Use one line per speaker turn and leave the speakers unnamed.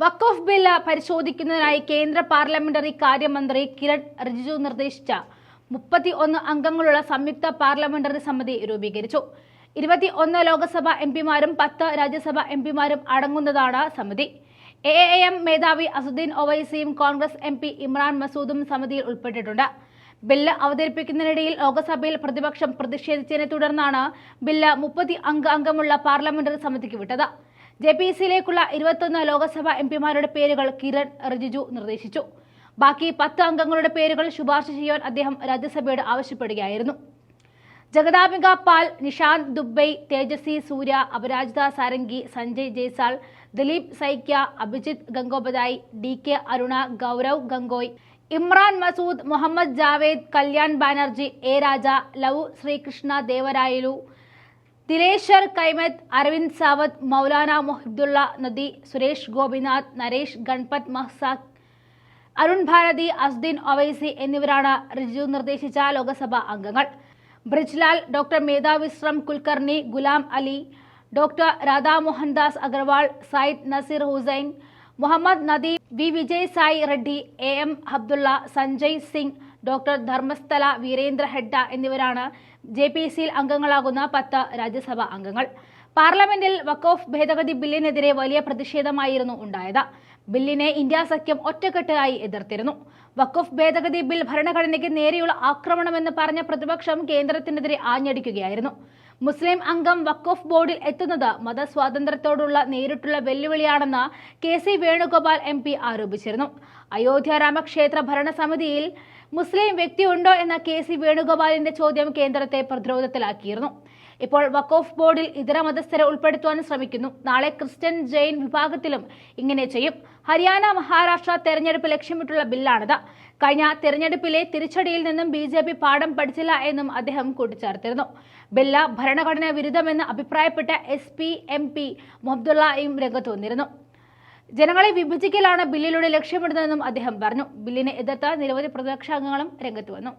വഖഫ് bill പരിശോധിക്കുന്നതിനായി കേന്ദ്ര parliamentary കാര്യമന്ത്രി കിരൺ റിജിജു നിർദ്ദേശിച്ച മുപ്പത്തി ഒന്ന് അംഗങ്ങളുള്ള സംയുക്ത പാർലമെന്ററി സമിതി രൂപീകരിച്ചു. ഇരുപത്തി ഒന്ന് ലോക്സഭ എം പിമാരും പത്ത് രാജ്യസഭ എം പിമാരും അടങ്ങുന്നതാണ് സമിതി. എ എ എം മേധാവി അസുദ്ദീൻ ഒവൈസിയും കോൺഗ്രസ് എം പി ഇമ്രാൻ മസൂദും സമിതിയിൽ ഉൾപ്പെട്ടിട്ടുണ്ട്. ബില്ല് അവതരിപ്പിക്കുന്നതിനിടയിൽ ലോക്സഭയിൽ പ്രതിപക്ഷം പ്രതിഷേധിച്ചതിനെ തുടർന്നാണ് ബില്ല് മുപ്പത്തി അംഗ അംഗമുള്ള പാർലമെന്ററി സമിതിക്ക് വിട്ടത്. ജെ പി സിയിലേക്കുള്ള ഇരുപത്തൊന്ന് ലോക്സഭാ എം പിമാരുടെ പേരുകൾ കിരൺ റിജിജു നിർദ്ദേശിച്ചു. ബാക്കി പത്ത് അംഗങ്ങളുടെ പേരുകൾ ശുപാർശ ചെയ്യാൻ അദ്ദേഹം രാജ്യസഭയോട് ആവശ്യപ്പെടുകയായിരുന്നു. ജഗദാംബിക പാൽ നിഷാന്ത് ദുബൈ തേജസ്വി സൂര്യ അപരാജിത സാരംഗി സഞ്ജയ് ജയ്സാൾ ദിലീപ് സൈക്യ അഭിജിത് ഗംഗോപതായ് ഡി കെ അരുണ ഗൗരവ് ഗംഗോയ് ഇമ്രാൻ മസൂദ് മുഹമ്മദ് ജാവേദ് കല്യാൺ ബാനർജി എ രാജ ലവ് ശ്രീകൃഷ്ണ ദേവരായലു ദിലേശ്വർ കൈമത്ത് അരവിന്ദ് സാവത്ത് മൗലാന മൊഹിബ്ദുള്ള നദി സുരേഷ് ഗോപിനാഥ് നരേഷ് ഗൺപത് മഹ്സാഖ് അരുൺ ഭാരതി അസ്ദീൻ ഒവൈസി എന്നിവരാണ് റിജു നിർദ്ദേശിച്ച ലോക്സഭാ അംഗങ്ങൾ. Brijlal doctor Medha Vishram Kulkarni Ghulam Ali doctor Radha Mohandas Agarwal Syed Naseer Hussain Mohammad Nadeem V. Vijay Sai Reddy A. M. Abdullah Sanjay Singh doctor Dharmasthala Veerendra Heggade എന്നിവരാണ് J. P. സിയിൽ അംഗങ്ങളാകുന്ന പത്ത് രാജ്യസഭാ അംഗങ്ങൾ. പാർലമെന്റിൽ വക്കോഫ് ഭേദഗതി ബില്ലിനെതിരെ വലിയ പ്രതിഷേധമായിരുന്നു ഉണ്ടായത്. ബില്ലിനെ ഇന്ത്യ സഖ്യം ഒറ്റക്കെട്ടായി എതിർത്തിരുന്നു. വഖഫ് ഭേദഗതി ബിൽ ഭരണഘടനയ്ക്ക് നേരെയുള്ള ആക്രമണമെന്ന് പറഞ്ഞ പ്രതിപക്ഷം കേന്ദ്രത്തിനെതിരെ ആഞ്ഞടിക്കുകയായിരുന്നു. മുസ്ലിം അംഗം വഖഫ് ബോർഡിൽ എത്തുന്നത് മതസ്വാതന്ത്ര്യത്തോടുള്ള നേരിട്ടുള്ള വെല്ലുവിളിയാണെന്ന് K C Venugopal M P ആരോപിച്ചിരുന്നു. അയോധ്യ രാമക്ഷേത്ര ഭരണസമിതിയിൽ മുസ്ലിം വ്യക്തിയുണ്ടോ എന്ന കെ സി വേണുഗോപാലിന്റെ ചോദ്യം കേന്ദ്രത്തെ പ്രതിരോധത്തിലാക്കിയിരുന്നു. ഇപ്പോൾ വഖഫ് ബോർഡിൽ ഇതര മതസ്ഥരെ ഉൾപ്പെടുത്തുവാൻ ശ്രമിക്കുന്നു. നാളെ ക്രിസ്ത്യൻ ജെയിൻ വിഭാഗത്തിലും ഇങ്ങനെ ചെയ്യും. ഹരിയാന മഹാരാഷ്ട്ര തെരഞ്ഞെടുപ്പ് ലക്ഷ്യമിട്ടുള്ള ബില്ലാണിത്. കഴിഞ്ഞ തെരഞ്ഞെടുപ്പിലെ തിരിച്ചടിയിൽ നിന്നും ബി ജെ പി പാഠം പഠിച്ചില്ല എന്നും അദ്ദേഹം കൂട്ടിച്ചേർത്തിരുന്നു. ബില്ല് ഭരണഘടനാ വിരുദ്ധമെന്ന് അഭിപ്രായപ്പെട്ട എസ് പി എം പി മൊബ്ദുള്ളയും രംഗത്ത് വന്നിരുന്നു. ജനങ്ങളെ വിഭജിക്കലാണ് ബില്ലിലൂടെ ലക്ഷ്യമിടുന്നതെന്നും അദ്ദേഹം പറഞ്ഞു. ബില്ലിനെ എതിർത്ത നിരവധി പ്രതിപക്ഷാംഗങ്ങളും രംഗത്ത് വന്നു.